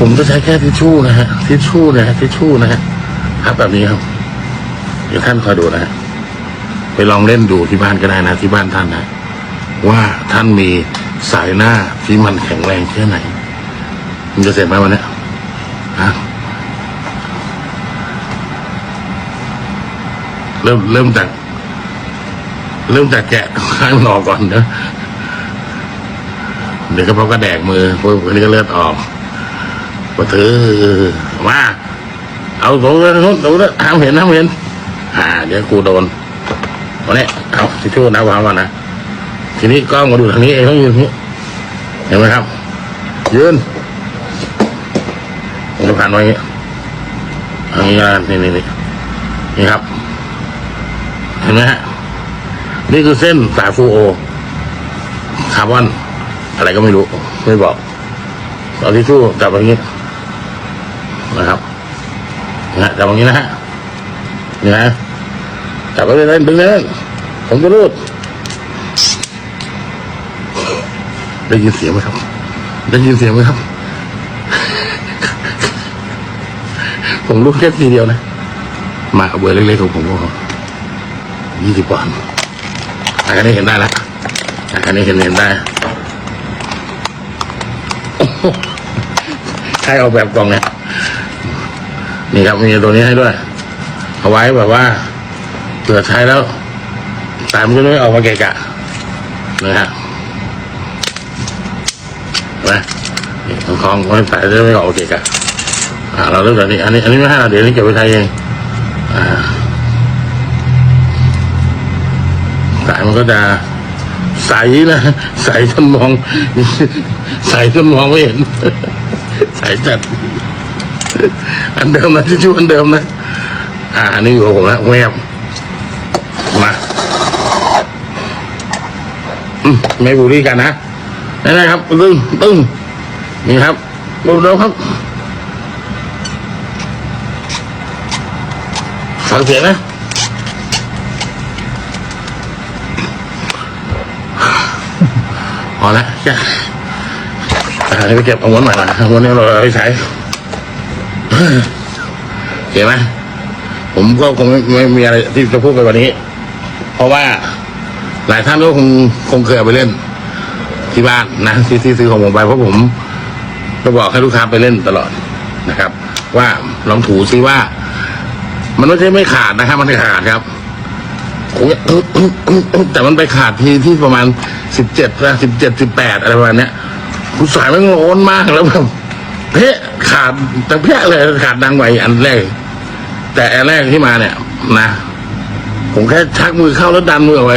ผมจะใช้แค่ทิชชู่นะฮะทิชชู่นะฮะทิชชู่นะฮะครับแบบนี้ครับ เดี๋ยวท่านคอยดูนะฮะไปลองเล่นดูที่บ้านก็ได้นะ ที่บ้านท่านนะว่าท่านมีสายหน้าที่มันแข็งแรงแค่ไหน มันจะเสร็จไหมวันนี้ฮะเริ่มเริ่มจาก เริ่มจากแกะข้างนอกก่อนนะเดี๋ยวก็พอก็แดกมือพวกนี้ก็เลือดออก มาถือมา เอาตรงนั้นนู้นตรงนั้นห้ามเห็นห้ามเห็นอ่าเดี๋ยวกูโดนวันนี้เอาทิชชู่นะวางก่อนนะทีนี้กล้องมาดูทางนี้เองต้องยืนนี้เห็นไหมครับ ยืนผมจะผ่านไว้อย่างนี้อย่างนี้นะนี่นี่นี่นี่ครับ เห็นไหมฮะนี่คือเส้นสายฟูโอคาร์บอนอะไรก็ไม่รู้ ไม่บอกเอาทิชชู่จับอย่างนี้ นะครับนะฮะจับอย่างนี้นะฮะนี่นะจับไปเล่นๆดึงเล่นๆผมจะรูดได้ยินเสียงไหมครับ ได้ยินเสียงไหมครับ ผมรูดแค่ทีเดียวนะ มากับเบอร์เล็กๆของผมก็ยี่สิบปอนด์อันนี้เห็นได้แล้วอันนี้เห็นเห็นได้โอ้โหใครเอาแบบกล่องเนี่ย นี่ครับมีตัวนี้ให้ด้วย เอาไว้แบบว่าเผื่อใช้แล้วสายมันจะไม่ออกมาเกะกะนะฮะนะของของไว้สายจะไม่ออกมาเกะกะอ่าเราเริ่มจากนี้ อันนี้ อันนี้ไม่ให้เราเดี๋ยวนี้เก็บไว้ใช้เองอ่าสายมันก็จะใสนะใสจนมอง ใสจนมองไม่เห็น ใสจัด อันเดิมนะที่ชื่ออันเดิมนะ อ่าอันนี้อยู่กับผมนะแวบมาอืมไม่บูลลี่กันนะนี่นะครับตึ้งตึ้งนี่ครับดูเร็วครับฟังเสียงนะพอแล้วแค่อ่านี่ไปเก็บเอาวนใหม่ละเอาวนนี้เราเอาไปใช้ เห็นไหมผมก็คงไม่ไม่มีอะไรที่จะพูดไปว่านี้ เพราะว่าหลายท่านก็คงคงเคยเอาไปเล่น ที่บ้านนะที่ที่ซื้อของผมไปเพราะผมก็บอกให้ลูกค้าไปเล่นตลอดนะครับ ว่าลองถูซิว่า มันไม่ใช่ไม่ขาดนะครับ มันขาดครับแต่มันไปขาดที่ที่ประมาณสิบเจ็ดนะสิบเจ็ดสิบแปดอะไรประมาณเนี้ยผู้สายมันโอนมากแล้วแบบ เพะขาดแต่เพะเลยขาดดังไวอันแรก แต่อันแรกที่มาเนี่ย นะ ผมแค่ชักมือเข้าแล้วดันมือออกไป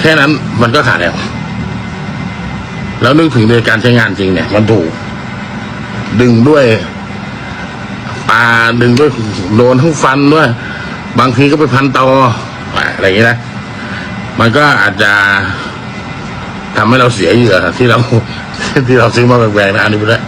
แค่นั้นมันก็ขาดแล้ว แล้วนึกถึงในการใช้งานจริงเนี่ย มันถูก ดึงด้วยปลาดึงด้วยโดนทั้งฟันด้วย บางทีก็ไปพันตออะไรอย่างนี้นะมันก็อาจจะทำให้เราเสียเหยื่อที่เราที่เราซื้อมาแพงๆนะอันนี้ไปแล้ว